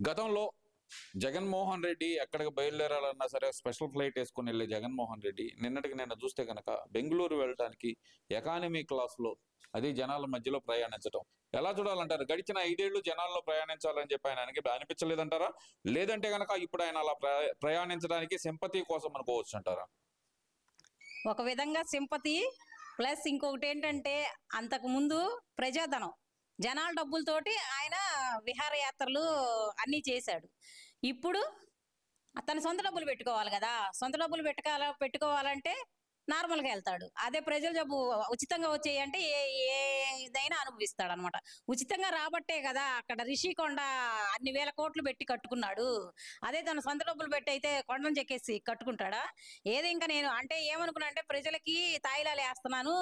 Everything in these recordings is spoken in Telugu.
గతంలో జగన్మోహన్ రెడ్డి ఎక్కడికి బయలుదేరాలన్నా సరే స్పెషల్ ఫ్లైట్ వేసుకుని వెళ్ళే జగన్మోహన్ రెడ్డి నిన్నటికి నిన్న చూస్తే కనుక బెంగళూరు వెళ్ళడానికి ఎకానమీ క్లాస్లో అది జనాల మధ్యలో ప్రయాణించడం ఎలా చూడాలంటారు? గడిచిన ఐదేళ్ళు జనాల్లో ప్రయాణించాలని చెప్పి ఆయన ఆయనకి అనిపించలేదంటారా? లేదంటే కనుక ఇప్పుడు ఆయన అలా ప్రయా- ప్రయాణించడానికి సింపతి కోసం అనుకోవచ్చు అంటారా ఒక విధంగా సింపతి ప్లస్ ఇంకొకటి ఏంటంటే అంతకు ముందు ప్రజాధనం. జనాల డబ్బులతోటి ఆయన విహారయాత్రలు అన్నీ చేశాడు. ఇప్పుడు తన సొంత డబ్బులు పెట్టుకోవాలి కదా. సొంత డబ్బులు పెట్టుకోవాల పెట్టుకోవాలంటే నార్మల్గా వెళ్తాడు. అదే ప్రజలు జబ్బు ఉచితంగా వచ్చేయి అంటే ఏ ఏదైనా అనుభవిస్తాడు అనమాట ఉచితంగా రాబట్టే కదా అక్కడ రిషికొండ అన్ని వేల కోట్లు పెట్టి కట్టుకున్నాడు. అదే తన సొంత డబ్బులు పెట్టి అయితే కొండను చెక్కేసి కట్టుకుంటాడా? ఏది ఇంకా నేను అంటే ఏమనుకున్నా అంటే ప్రజలకి తాయిలాలు వేస్తున్నాను.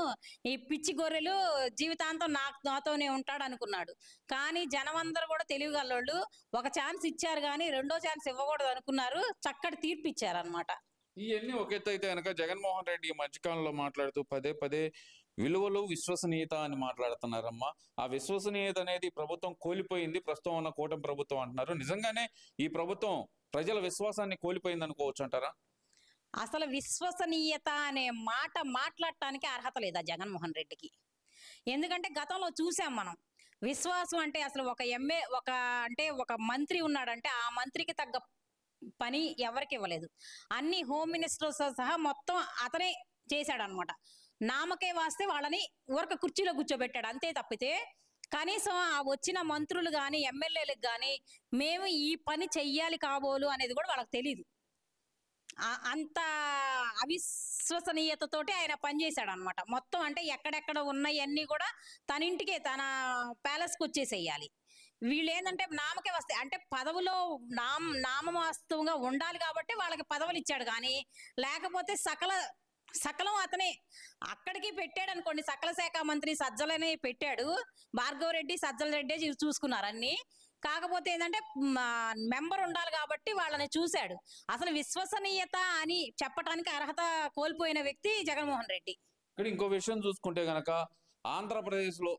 ఈ పిచ్చి గొర్రెలు జీవితాంతం నాకు నాతోనే ఉంటాడు అనుకున్నాడు కానీ జనం అందరూ కూడా తెలివిగల్లోళ్ళు ఒక ఛాన్స్ ఇచ్చారు కానీ రెండో ఛాన్స్ ఇవ్వకూడదు అనుకున్నారు చక్కటి తీర్పు ఇచ్చారు అనమాట ఇవన్నీ ఒక ఎత్తు అయితే కనుక జగన్మోహన్ రెడ్డి ఈ మధ్యకాలంలో మాట్లాడుతూ పదే పదే విలువలు విశ్వసనీయత అని మాట్లాడుతున్నారమ్మా. ఆ విశ్వసనీయత అనేది ప్రభుత్వం కోల్పోయింది. ప్రస్తుతం ఉన్న కూటమి ప్రభుత్వం అంటున్నారు. నిజంగానే ఈ ప్రభుత్వం ప్రజల విశ్వాసాన్ని కోల్పోయింది అనుకోవచ్చు అంటారా? అసలు విశ్వసనీయత అనే మాట మాట్లాడటానికి అర్హత లేదా జగన్మోహన్ రెడ్డికి? ఎందుకంటే గతంలో చూసాం మనం. విశ్వాసం అంటే అసలు ఒక ఎంఏ ఒక అంటే ఒక మంత్రి ఉన్నాడంటే ఆ మంత్రికి తగ్గ పని ఎవరికి ఇవ్వలేదు. అన్ని హోమ్ మినిస్టర్తో సహా మొత్తం అతనే చేశాడనమాట. నామకే వాస్తే వాళ్ళని ఊరక కుర్చీలో కూర్చోబెట్టాడు అంతే తప్పితే కనీసం ఆ వచ్చిన మంత్రులు కానీ ఎమ్మెల్యేలకు కానీ మేము ఈ పని చెయ్యాలి కాబోలు అనేది కూడా వాళ్ళకి తెలియదు అంత అవిశ్వసనీయతతోటి ఆయన పనిచేశాడు అనమాట మొత్తం అంటే ఎక్కడెక్కడ ఉన్నాయన్నీ కూడా తన ఇంటికే తన ప్యాలెస్కి వచ్చేసేయాలి. వీళ్ళు ఏంటంటే నామకే వస్తాయి అంటే పదవిలో నామ నామవాస్తవంగా ఉండాలి కాబట్టి వాళ్ళకి పదవులు ఇచ్చాడు కానీ లేకపోతే సకల సకలం అతనే. అక్కడికి పెట్టాడు అనుకోండి సకల శాఖ మంత్రి సజ్జలనే పెట్టాడు. భార్గవ రెడ్డి సజ్జల రెడ్డి చూసుకున్నారు అన్ని. కాకపోతే ఏంటంటే మెంబర్ ఉండాలి కాబట్టి వాళ్ళని చూశాడు. అసలు విశ్వసనీయత అని చెప్పడానికి అర్హత కోల్పోయిన వ్యక్తి జగన్మోహన్ రెడ్డి. ఇక్కడ ఇంకో విషయం చూసుకుంటే గనక ఆంధ్రప్రదేశ్లో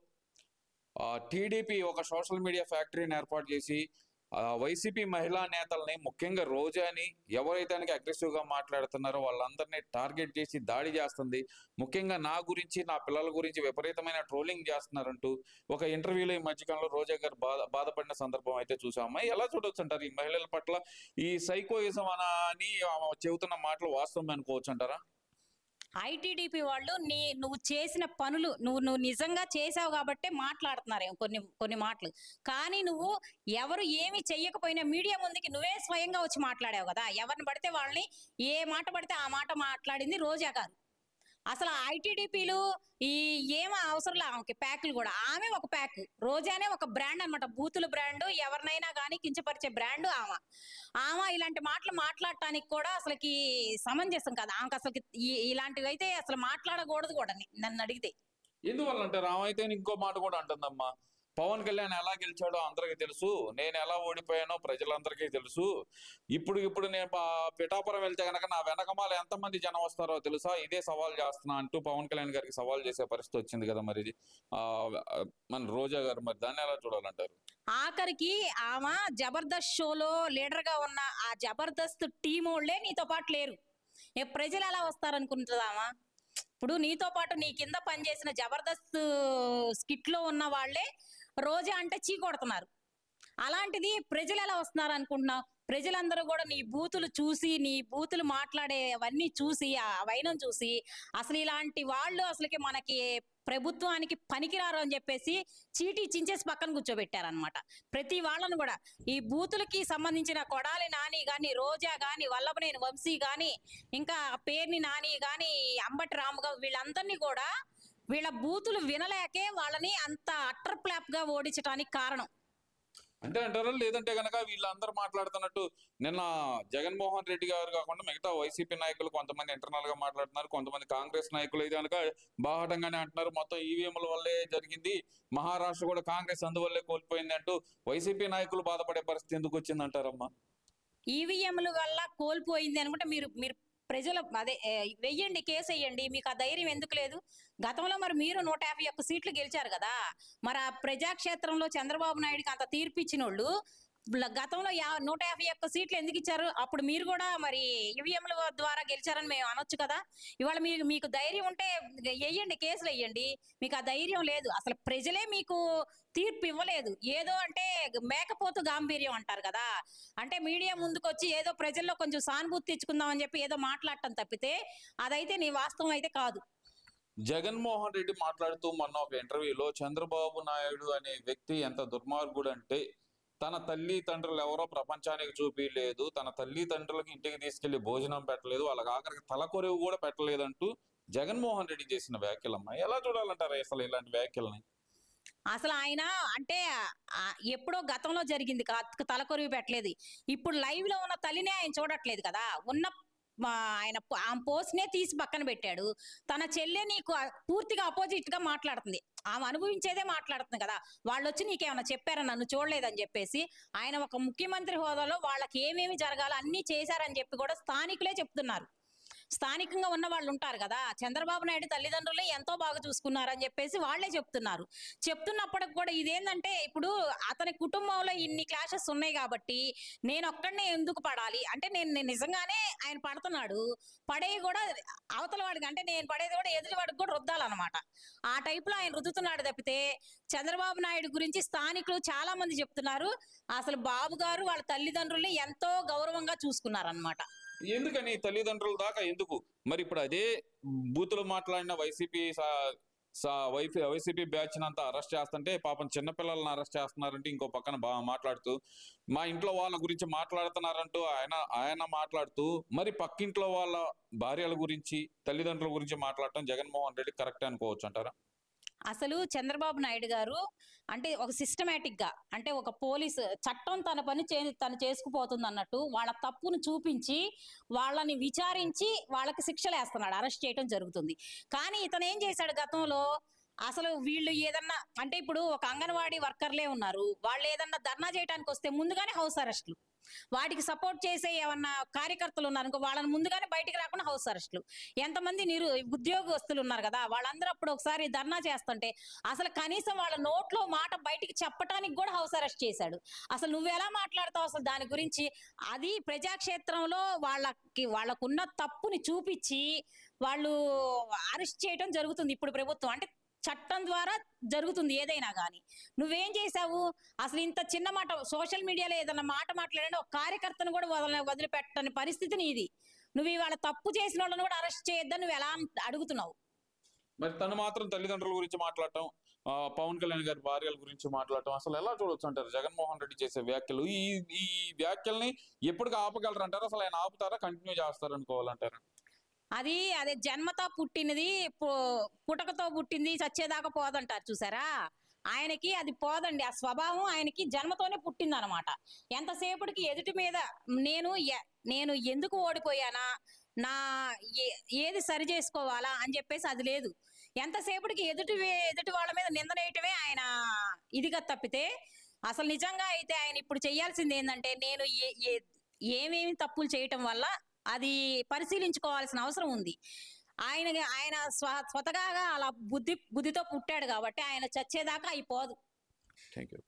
టీడీపీ ఒక సోషల్ మీడియా ఫ్యాక్టరీని ఏర్పాటు చేసి వైసీపీ మహిళా నేతల్ని ముఖ్యంగా రోజాని ఎవరైతే అగ్రెసివ్గా మాట్లాడుతున్నారో వాళ్ళందరినీ టార్గెట్ చేసి దాడి చేస్తుంది. ముఖ్యంగా నా గురించి నా పిల్లల గురించి విపరీతమైన ట్రోలింగ్ చేస్తున్నారంటూ ఒక ఇంటర్వ్యూలో ఈ మధ్యకాలంలో రోజా గారు బాధ బాధపడిన సందర్భం అయితే చూసామా ఎలా చూడొచ్చు అంటారు? ఈ మహిళల పట్ల ఈ సైకోయిజం అని చెబుతున్న మాటలు వాస్తవం అనుకోవచ్చు అంటారా? ఐటీడీపీ వాళ్ళు నీ నువ్వు చేసిన పనులు నువ్వు నువ్వు నిజంగా చేసావు కాబట్టే మాట్లాడుతున్నారు కొన్ని కొన్ని మాటలు. కానీ నువ్వు ఎవరు ఏమి చెయ్యకపోయినా మీడియా ముందుకి నువ్వే స్వయంగా వచ్చి మాట్లాడావు కదా. ఎవరిని పడితే వాళ్ళని ఏ మాట పడితే ఆ మాట మాట్లాడింది రోజా కాదు అసలు ఐటీడీపీలు ఈ ఏం అవసరం లే ఆమెకి ప్యాకులు కూడా. ఆమె ఒక ప్యాక్. రోజానే ఒక బ్రాండ్ అన్నమాట. బూతుల బ్రాండ్ ఎవరినైనా కానీ కించపరిచే బ్రాండ్ ఆమె. ఆమె ఇలాంటి మాటలు మాట్లాడటానికి కూడా అసలుకి సమంజసం కాదు. ఆమెకు అసలు ఇలాంటివి అయితే అసలు మాట్లాడకూడదు కూడా నన్ను అడిగితే. ఎందువల్ల అంటారు ఆమె అయితే ఇంకో మాట కూడా అంటుందమ్మా. పవన్ కళ్యాణ్ ఎలా గెలిచాడో అందరికీ తెలుసు. నేను ఎలా ఓడిపోయానో ప్రజలందరికీ తెలుసు. ఇప్పుడు ఇప్పుడు నేను పా- పిఠాపురం వెళ్తే గనక నా వెనకమాల ఎంతమంది జనం వస్తారో తెలుసా? ఇదే సవాల్ చేస్తున్నా అంటూ పవన్ కళ్యాణ్ గారికి సవాల్ చేసే పరిస్థితి వచ్చింది కదా మరి. ఆ మన రోజా గారు మరి దాన్ని ఎలా చూడాలంటారు? ఆఖరికి ఆమె జబర్దస్త్ షోలో లీడర్గా ఉన్న ఆ జబర్దస్త్ టీం వాళ్ళే నీతో పాటు లేరు. ఏ ప్రజలు ఎలా వస్తారనుకుంటుందామా ఇప్పుడు నీతో పాటు నీ కింద పనిచేసిన జబర్దస్త్ స్కిట్లో ఉన్న వాళ్ళే రోజా అంటే చీ కొడుతున్నారు. అలాంటిది ప్రజలు ఎలా వస్తున్నారు అనుకుంటున్నావు ప్రజలందరూ కూడా నీ బూతులు చూసి నీ బూతులు మాట్లాడేవన్నీ చూసి ఆ వైనం చూసి అసలు ఇలాంటి వాళ్ళు అసలుకి మనకి ప్రభుత్వానికి పనికిరారు అని చెప్పేసి చీటీ చించేసి పక్కన కూర్చోబెట్టారనమాట ప్రతి వాళ్ళను కూడా. ఈ బూతులకి సంబంధించిన కొడాలి నాని కానీ రోజా కానీ వల్లభనేని వంశీ కానీ ఇంకా పేర్ని నాని కానీ అంబటి రాముగా వీళ్ళందరినీ కూడా వీళ్ళ బూతులు వినలేకే వాళ్ళని అంత అట్టర్ ప్లాప్గా ఓడించడానికి కారణం. అంటే అంటారా? లేదంటే గనక వీళ్ళందరూ మాట్లాడుతున్నట్టు నిన్న జగన్మోహన్ రెడ్డి గారు కాకుండా మిగతా వైసీపీ నాయకులు కొంతమంది ఇంటర్నల్గా మాట్లాడుతున్నారు కొంతమంది కాంగ్రెస్ నాయకులు అయితే కనుక బాహటంగానే అంటున్నారు మొత్తం ఈవీఎంల వల్లే జరిగింది మహారాష్ట్ర కూడా కాంగ్రెస్ అందువల్లే కోల్పోయింది అంటూ వైసీపీ నాయకులు బాధపడే పరిస్థితి ఎందుకు వచ్చింది అంటారమ్మా ఈవీఎంల వల్ల కోల్పోయింది అనుకుంటే మీరు మీరు ప్రజల అదే వెయ్యండి కేసు వేయండి మీకు ఆ ధైర్యం ఎందుకు లేదు? గతంలో మరి మీరు నూట యాభై ఒక్క సీట్లు గెలిచారు కదా. మరి ఆ ప్రజాక్షేత్రంలో చంద్రబాబు నాయుడికి అంత తీర్పు ఇచ్చిన వాళ్ళు గతంలో నూట యాభై ఒక్క సీట్లు ఎందుకు ఇచ్చారు? అప్పుడు మీరు కూడా మరి ఈవీఎంల ద్వారా గెలిచారని మేము అనొచ్చు కదా. ఇవాళ మీకు మీకు ధైర్యం ఉంటే వేయండి కేసులు వెయ్యండి మీకు ఆ ధైర్యం లేదు. అసలు ప్రజలే మీకు తీర్పు ఇవ్వలేదు. ఏదో అంటే మేకపోతు గాంభీర్యం అంటారు కదా. అంటే మీడియా ముందుకొచ్చి ఏదో ప్రజల్లో కొంచెం సానుభూతి తెచ్చుకుందాం అని చెప్పి ఏదో మాట్లాడటం తప్పితే అదైతే నీ వాస్తవం అయితే కాదు. జగన్మోహన్ రెడ్డి మాట్లాడుతూ మొన్న ఒక ఇంటర్వ్యూలో చంద్రబాబు నాయుడు అనే వ్యక్తి ఎంత దుర్మార్గుడు అంటే తన తల్లి తండ్రులు ఎవరో ప్రపంచానికి చూపించలేదు తన తల్లి తండ్రులకి ఇంటికి తీసుకెళ్ళి భోజనం పెట్టలేదు వాళ్ళకి ఆఖరికి తలకొరివి కూడా పెట్టలేదంటూ జగన్మోహన్ రెడ్డి చేసిన వ్యాఖ్యలమ్మ ఎలా చూడాలంటారు అసలు ఇలాంటి వ్యాఖ్యలని? అసలు ఆయన అంటే ఎప్పుడో గతంలో జరిగింది తలకొరివి పెట్టలేదు. ఇప్పుడు లైవ్లో ఉన్న తల్లినే ఆయన చూడట్లేదు కదా. ఉన్న మా ఆయన ప- ఆమె పోస్ట్ నే తీసి పక్కన పెట్టాడు. తన చెల్లె నీకు పూర్తిగా అపోజిట్గా మాట్లాడుతుంది. ఆమె అనుభవించేదే మాట్లాడుతుంది కదా. వాళ్ళు వచ్చి నీకేమైనా చెప్పారా? నన్ను చూడలేదని చెప్పేసి ఆయన ఒక ముఖ్యమంత్రి హోదాలో వాళ్ళకి ఏమేమి జరగాలో అన్ని చేశారని చెప్పి కూడా స్థానికులే చెప్తున్నారు. స్థానికంగా ఉన్న వాళ్ళు ఉంటారు కదా చంద్రబాబు నాయుడు తల్లిదండ్రులే ఎంతో బాగా చూసుకున్నారని చెప్పేసి వాళ్ళే చెప్తున్నారు. చెప్తున్నప్పటికి కూడా ఇదేంటంటే ఇప్పుడు అతని కుటుంబంలో ఇన్ని క్లాషెస్ ఉన్నాయి కాబట్టి నేను ఒక్కడనే ఎందుకు పడాలి? అంటే నేను నిజంగానే ఆయన పడుతున్నాడు. పడేవి కూడా అవతల వాడికి అంటే నేను పడేది కూడా ఎదుటి వాడికి కూడా రుద్దాలన్నమాట. ఆ టైప్లో ఆయన రుద్దుతున్నాడు తప్పితే చంద్రబాబు నాయుడు గురించి స్థానికులు చాలా మంది చెప్తున్నారు. అసలు బాబు గారు వాళ్ళ తల్లిదండ్రుల్ని ఎంతో గౌరవంగా చూసుకున్నారన్నమాట. ఎందుకని తల్లిదండ్రుల దాకా ఎందుకు? మరి ఇప్పుడు అదే బూతులు మాట్లాడిన వైసీపీ వైసీపీ బ్యాచ్ అంతా అరెస్ట్ చేస్తుంటే పాపం చిన్నపిల్లల్ని అరెస్ట్ చేస్తున్నారంటే ఇంకో పక్కన బాగా మాట్లాడుతూ మా ఇంట్లో వాళ్ళ గురించి మాట్లాడుతున్నారంటూ ఆయన ఆయన మాట్లాడుతూ మరి పక్కింట్లో వాళ్ళ భార్యల గురించి తల్లిదండ్రుల గురించి మాట్లాడటం జగన్మోహన్ రెడ్డి కరెక్ట్ అనుకోవచ్చు అంటారా అసలు చంద్రబాబు నాయుడు గారు అంటే ఒక సిస్టమేటిక్గా అంటే ఒక పోలీసు చట్టం తన పని చే తను చేసుకుపోతుంది అన్నట్టు వాళ్ళ తప్పును చూపించి వాళ్ళని విచారించి వాళ్ళకి శిక్షలు వేస్తున్నాడు అరెస్ట్ చేయడం జరుగుతుంది. కానీ ఇతను ఏం చేశాడు గతంలో? అసలు వీళ్ళు ఏదన్నా అంటే ఇప్పుడు ఒక అంగన్వాడీ వర్కర్లే ఉన్నారు. వాళ్ళు ఏదన్నా ధర్నా చేయడానికి వస్తే ముందుగానే హౌస్ అరెస్ట్లు. వాటికి సపోర్ట్ చేసే ఏమన్నా కార్యకర్తలు ఉన్నారు అనుకో వాళ్ళని ముందుగానే బయటికి రాకుండా హౌస్ అరెస్టులు. ఎంతమంది నిరు ఉద్యోగస్తులు ఉన్నారు కదా వాళ్ళందరూ అప్పుడు ఒకసారి ధర్నా చేస్తుంటే అసలు కనీసం వాళ్ళ నోట్లో మాట బయటికి చెప్పడానికి కూడా హౌస్ అరెస్ట్ చేశాడు. అసలు నువ్వు ఎలా మాట్లాడతావు అసలు దాని గురించి? అది ప్రజాక్షేత్రంలో వాళ్ళకి వాళ్ళకున్న తప్పుని చూపించి వాళ్ళు అరెస్ట్ చేయడం జరుగుతుంది ఇప్పుడు ప్రభుత్వం. అంటే చట్టం ద్వారా జరుగుతుంది ఏదైనా కానీ నువ్వేం చేశావు? అసలు ఇంత చిన్న మాట సోషల్ మీడియాలో ఏదైనా మాట మాట్లాడండి ఒక కార్యకర్తను కూడా వదల వదిలిపెట్టని పరిస్థితి నీది. నువ్వు ఇవాళ తప్పు చేసిన వాళ్ళని కూడా అరెస్ట్ చేయొద్దని నువ్వు ఎలా అడుగుతున్నావు? మరి తను మాత్రం తల్లిదండ్రుల గురించి మాట్లాడటం పవన్ కళ్యాణ్ గారి భార్యల గురించి మాట్లాడటం అసలు ఎలా చూడొచ్చు అంటారు? జగన్మోహన్ రెడ్డి చేసే వ్యాఖ్యలు. ఈ ఈ వ్యాఖ్యల్ని ఎప్పటికీ ఆపగలరు అంటారు అసలు ఆయన ఆపుతారా? కంటిన్యూ చేస్తారనుకోవాలంటారు? అది అదే జన్మతో పుట్టినది పు- పుటకతో పుట్టింది చచ్చేదాకా పోదంటారు చూసారా? ఆయనకి అది పోదండి. ఆ స్వభావం ఆయనకి జన్మతోనే పుట్టింది అనమాట ఎంతసేపటికి ఎదుటి మీద నేను ఎ- నేను ఎందుకు ఓడిపోయానా? నా ఏ- ఏది సరి చేసుకోవాలా అని చెప్పేసి అది లేదు. ఎంతసేపటికి ఎదుటి ఎదుటి వాళ్ళ మీద నిందనేయటమే ఆయన ఇదిగా తప్పితే అసలు నిజంగా అయితే ఆయన ఇప్పుడు చేయాల్సింది ఏంటంటే నేను ఏ- ఏమేమి తప్పులు చేయటం వల్ల అది పరిశీలించుకోవాల్సిన అవసరం ఉంది. ఆయన ఆయన స్వ స్వతగా అలా బుద్ధి బుద్ధితో పుట్టాడు కాబట్టి ఆయన చచ్చేదాకా అయిపోదు. Thank you